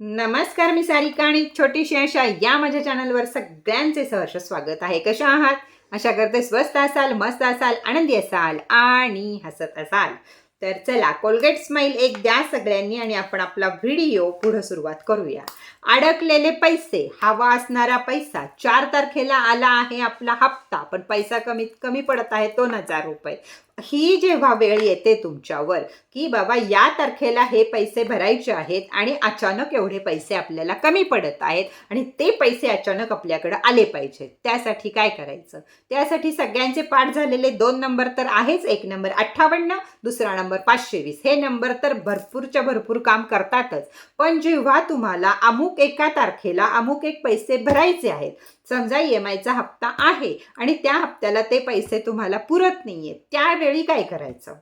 नमस्कार मी सारिका आणि छोटीशी अशा या माझ्या चॅनलवर सगळ्यांचे सहर्ष स्वागत आहे. कशा आहात? अशा करते स्वस्त असाल मस्त असाल आनंदी असाल आणि हसत असाल. तर चला कोलगेट स्माईल एक द्या सगळ्यांनी आणि आपण आपला व्हिडिओ पुढं सुरुवात करूया. अडकलेले पैसे हवा असणारा पैसा चार तारखेला आला आहे आपला हप्ता पण पैसा कमीत कमी पडत आहे दोन हजार रुपये. ही जेव्हा वेळ येते तुमच्यावर की बाबा या तारखेला हे पैसे भरायचे आहेत आणि अचानक एवढे पैसे आपल्याला कमी पडत आहेत आणि ते पैसे अचानक आपल्याकडे आले पाहिजेत. त्यासाठी काय करायचं? त्यासाठी सगळ्यांचे पाठ झालेले दोन नंबर तर आहेच. एक नंबर अठ्ठावन्न दुसरा नंबर पाचशे वीस हे नंबर तर भरपूरच्या भरपूर काम करतातच. पण जेव्हा तुम्हाला अमुक एका तारखेला अमुक एक पैसे भरायचे आहेत समजा ई एम आयचा हप्ता आहे आणि त्या हप्त्याला ते पैसे तुम्हाला पुरत नाहीये त्यावेळी काय करायचं?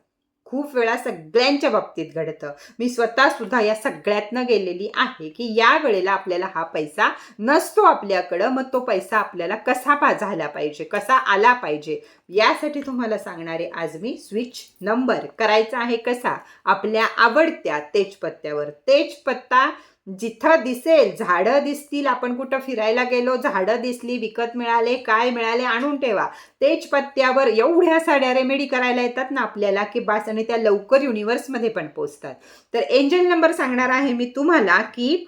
खूप वेळा सगळ्यांच्या बाबतीत घडतं. मी स्वतः सुद्धा या सगळ्यातनं गेलेली आहे की या वेळेला आपल्याला हा पैसा नसतो आपल्याकडं मग तो पैसा आपल्याला कसा पा झाला पाहिजे कसा आला पाहिजे? यासाठी तुम्हाला सांगणारे आज मी स्विच नंबर करायचा आहे कसा? आपल्या आवडत्या तेजपत्त्यावर. तेजपत्ता जिथं दिसेल झाडं दिसतील आपण कुठं फिरायला गेलो झाडं दिसली विकत मिळाले काय मिळाले आणून ठेवा. तेजपत्त्यावर एवढ्या साड्या रेमेडी करायला येतात ना आपल्याला की बास आणि त्या लवकर युनिवर्समध्ये पण पोचतात. तर एंजल नंबर सांगणार आहे मी तुम्हाला की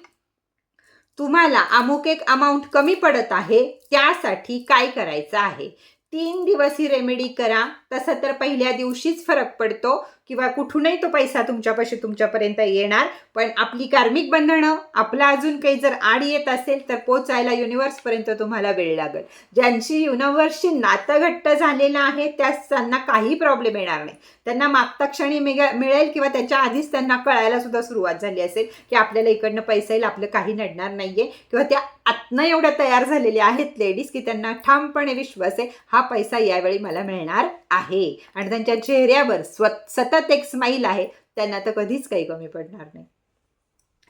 तुम्हाला अमुक एक अमाऊंट कमी पडत आहे त्यासाठी काय करायचं आहे? तीन दिवस ही रेमेडी करा. तसं तर पहिल्या दिवशीच फरक पडतो किंवा कुठूनही तो पैसा तुमच्यापाशी तुमच्यापर्यंत येणार पण आपली कार्मिक बंधनं आपला अजून काही जर आड येत असेल तर पोचायला युनिव्हर्सपर्यंत तुम्हाला वेळ लागेल. ज्यांची युनिव्हर्सशी नातं घट्ट झालेलं आहे त्यास त्यांना काही प्रॉब्लेम येणार नाही. त्यांना मागता क्षणी मिळेल किंवा त्याच्या आधीच त्यांना कळायला सुद्धा सुरुवात झाली असेल की आपल्याला इकडनं पैसा येईल आपलं काही नडणार नाहीये किंवा त्या आत्न एवढ्या तयार झालेल्या आहेत लेडीज की त्यांना ठामपणे विश्वास आहे हा पैसा यावेळी मला मिळणार आहे. आहे. आणि त्यांच्या चेहऱ्यावर स्व सतत एक स्माईल आहे. त्यांना तर कधीच काही कमी पडणार नाही.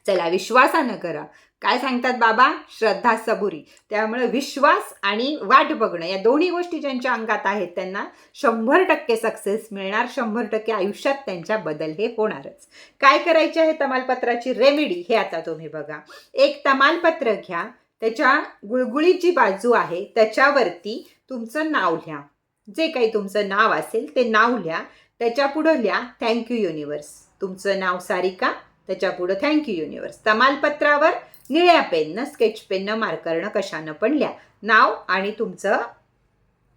चला विश्वासानं करा. काय सांगतात बाबा? श्रद्धा सबुरी. त्यामुळे विश्वास आणि वाट बघणं या दोन्ही गोष्टी ज्यांच्या अंगात आहेत त्यांना शंभर टक्के सक्सेस मिळणार. शंभर टक्के आयुष्यात त्यांच्या बदल हे होणारच. काय करायचे आहे तमालपत्राची रेमेडी हे आता तुम्ही बघा. एक तमालपत्र घ्या. त्याच्या गुळगुळीत जी बाजू आहे त्याच्यावरती तुमचं नाव लिहा. जे काही तुमचं नाव असेल ते नाव लिहा त्याच्यापुढं लिहा थँक्यू युनिवर्स तुमचं नाव सारिका त्याच्यापुढं थँक्यू युनिवर्स तमालपत्रावर निळ्या पेननं स्केच पेननं मार्करनं कशानं पण लिहा. नाव आणि तुमचं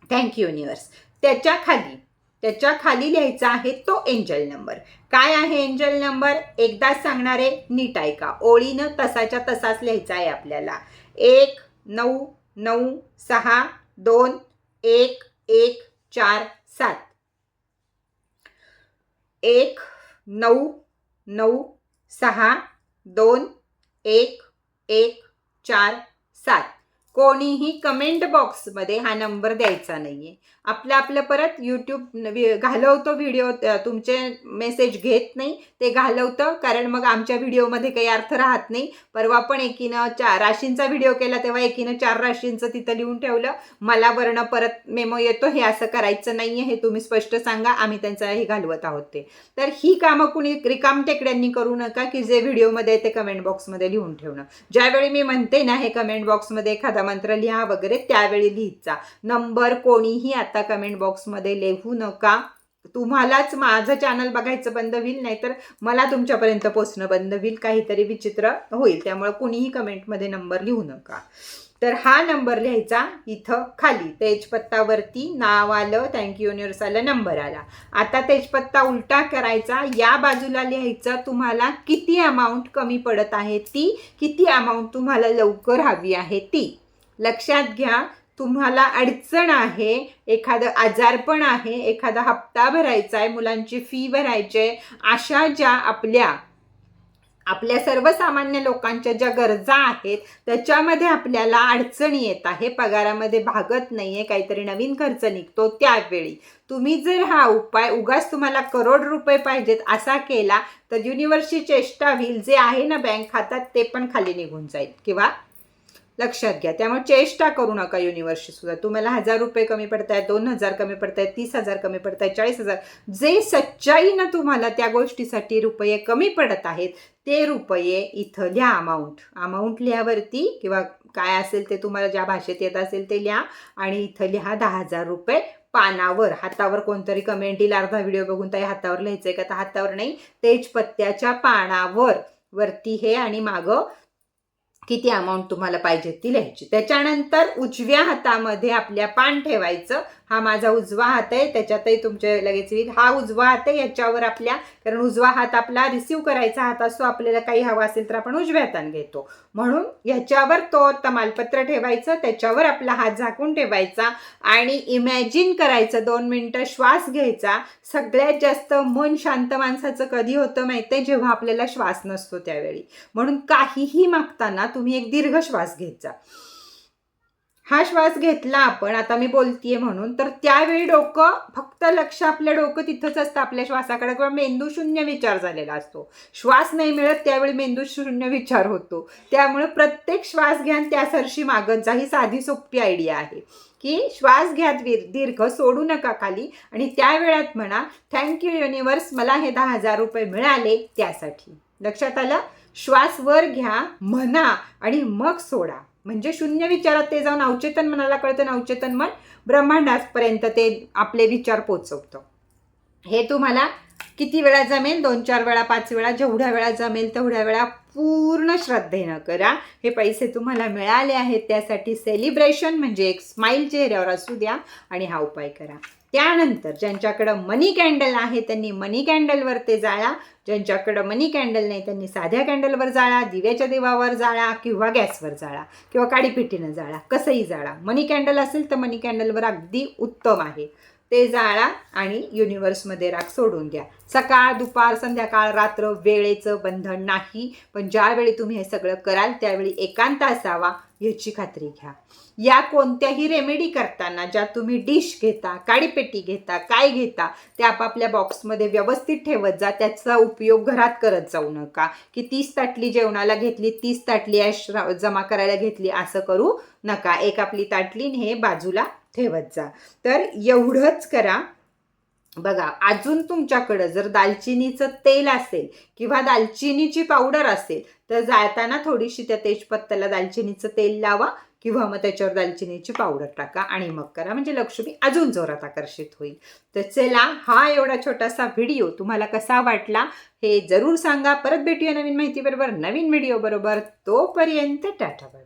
थँक्यू युनिवर्स त्याच्याखाली त्याच्याखाली लिहायचा आहे तो एंजल नंबर काय आहे एंजल नंबर एकदाच सांगणारे नीट ऐका. ओळीनं तसाच्या तसाच लिहायचा आहे आपल्याला. एक नऊ नऊ सहा दोन एक एक चार सात. एक नऊ नऊ सहा दोन एक एक चार सात. कोणीही कमेंट बॉक्समध्ये हा नंबर द्यायचा नाही आहे आपलं आपलं परत यूट्यूब घालवतो व्हिडिओ तुमचे मेसेज घेत नाही ते घालवतं कारण मग आमच्या व्हिडिओमध्ये काही अर्थ राहत नाही. परवा पण एकीनं चार राशींचा व्हिडिओ केला तेव्हा एकीनं चार राशींचं तिथं लिहून ठेवलं. मला वर्ण परत मेमो येतो हे असं करायचं नाही आहे हे तुम्ही स्पष्ट सांगा आम्ही त्यांचा हे घालवत आहोत ते. तर ही कामं कुणी रिकाम टेकड्यांनी करू नका की जे व्हिडिओमध्ये ते कमेंट बॉक्समध्ये लिहून ठेवणं. ज्यावेळी मी म्हणते ना हे कमेंट बॉक्समध्ये एखादा मंत्र लिहा वगैरे त्यावेळी लिहिचा. नंबर कोणीही आता कमेंट बॉक्समध्ये लिहू नका. तुम्हालाच माझं चॅनल बघायचं बंद होईल नाहीतर मला तुमच्यापर्यंत पोचणं बंद होईल काहीतरी विचित्र होईल. त्यामुळे कुणीही कमेंटमध्ये नंबर लिहू नका. तर हा नंबर लिहायचा इथं खाली. तेजपत्तावरती नाव आलं थँक्यू युनिवर्स आलं नंबर आला. आता तेजपत्ता उलटा करायचा. या बाजूला लिहायचं तुम्हाला किती अमाऊंट कमी पडत आहे ती किती अमाऊंट तुम्हाला लवकर हवी आहे ती. लक्षात घ्या तुम्हाला अडचण आहे एखादं आजारपण आहे एखादा हप्ता भरायचा आहे मुलांची फी भरायची आहे अशा ज्या आपल्या आपल्या सर्वसामान्य लोकांच्या ज्या गरजा आहेत त्याच्यामध्ये आपल्याला अडचणी येत आहे पगारामध्ये भागत नाही आहे काहीतरी नवीन खर्च निघतो त्यावेळी. तुम्ही जर हा उपाय उगाच तुम्हाला करोड रुपये पाहिजेत असा केला तर युनिव्हर्सची चेष्टा होईल जे आहे ना बँक खात्यात ते पण खाली निघून जाईल. किंवा लक्षात घ्या. त्यामुळे चेष्टा करू नका युनिव्हर्सची सुद्धा. तुम्हाला हजार रुपये कमी पडतायत दोन हजार कमी पडतायत तीस हजार कमी पडतायत चाळीस हजार. जे सच्चाईनं तुम्हाला त्या गोष्टीसाठी रुपये कमी पडत आहेत ते रुपये इथं लिहा अमाऊंट अमाऊंट लिहावरती किंवा काय असेल ते तुम्हाला ज्या भाषेत येत असेल ते लिहा आणि इथं लिहा दहा हजार रुपये पानावर. हातावर कोणतरी कमेंट येईल अर्धा व्हिडिओ बघून ताई हातावर लिहायचं आहे का? तर हातावर नाही तेजपत्त्याच्या पानावर. वरती हे आणि मागं किती अमाऊंट तुम्हाला पाहिजे ती लिहायची. त्याच्यानंतर उजव्या हातामध्ये आपल्या पान ठेवायचं. हा माझा उजवा हात आहे त्याच्यातही तुमच्या लगेच येईल. हा उजवा हात आहे याच्यावर आपल्या कारण उजवा हात आपला रिसीव करायचा हात असतो आपल्याला काही हवा असेल तर आपण उजव्या हाताने घेतो. म्हणून याच्यावर तो तमालपत्र ठेवायचं त्याच्यावर आपला हात झाकून ठेवायचा आणि इमॅजिन करायचं दोन मिनटं श्वास घ्यायचा. सगळ्यात जास्त मन शांत माणसाचं कधी होतं माहिती आहे जेव्हा आपल्याला श्वास नसतो त्यावेळी. म्हणून काहीही मागताना तुम्ही एक दीर्घ श्वास घेत जा. हा श्वास घेतला आपण आता मी बोलतीये म्हणून तर त्यावेळी डोकं फक्त लक्ष आपलं डोकं तिथंच असतं आपल्या श्वासाकडे किंवा मेंदू शून्य विचार झालेला असतो. श्वास नाही मिळत त्यावेळी मेंदू शून्य विचार होतो. त्यामुळे प्रत्येक श्वास घ्या आणि त्या सरशी मागत जा ही साधी सोपी आयडिया आहे. की श्वास घ्या दीर्घ सोडू नका खाली आणि त्या वेळात म्हणा थँक्यू युनिवर्स मला हे दहा हजार रुपये मिळाले त्यासाठी. लक्षात आलं? श्वास वर घ्या म्हणा आणि मग सोडा. म्हणजे शून्य विचारात ते जाऊन अवचेतन मनाला कळतं अवचेतन मन ब्रह्मांडापर्यंत ते आपले विचार पोचवतं. हे तुम्हाला किती वेळा जमेल? दोन चार वेळा पाच वेळा जेवढ्या वेळा जमेल तेवढ्या वेळा पूर्ण श्रद्धेनं करा. हे पैसे तुम्हाला मिळाले आहेत त्यासाठी सेलिब्रेशन म्हणजे एक स्माईल चेहऱ्यावर असू द्या आणि हा उपाय करा. त्यानंतर ज्यांच्याकडं मनी कॅन्डल आहे त्यांनी मनी कॅन्डलवर ते जाळा. ज्यांच्याकडं मनी कॅन्डल नाही त्यांनी साध्या कॅन्डलवर जाळा दिव्याच्या देवावर जाळा किंवा गॅसवर जाळा किंवा काडीपिटीनं जाळा कसंही जाळा. मनी कॅन्डल असेल तर मनी कॅन्डलवर अगदी उत्तम आहे. ते जाळा आणि युनिवर्समध्ये राख सोडून द्या. सकाळ दुपार संध्याकाळ रात्र वेळेचं बंधन नाही. पण ज्यावेळी तुम्ही हे सगळं कराल त्यावेळी एकांत असावा. याची खात्री घ्या. या कोणत्याही रेमेडी करताना ज्या तुम्ही डिश घेता काडीपेटी घेता काय घेता ते आपापल्या बॉक्समध्ये व्यवस्थित ठेवत जा. त्याचा उपयोग घरात करत जाऊ नका. की तीस ताटली जेवणाला घेतली तीस ताटली ॲश जमा करायला घेतली असं करू नका. एक आपली ताटली हे बाजूला ठेवत जा. तर एवढंच करा. बघा अजून तुमच्याकडं जर दालचिनीचं तेल असेल किंवा दालचिनीची पावडर असेल तर जाळताना थोडीशी त्या तेजपत्त्याला दालचिनीचं तेल लावा किंवा मग त्याच्यावर दालचिनीची पावडर टाका आणि मग करा. म्हणजे लक्ष्मी अजून जोरात आकर्षित होईल. तर चला हा एवढा छोटासा व्हिडिओ तुम्हाला कसा वाटला हे जरूर सांगा. परत भेटूया नवीन माहितीबरोबर नवीन व्हिडिओ बरोबर. तोपर्यंत टाटा बाय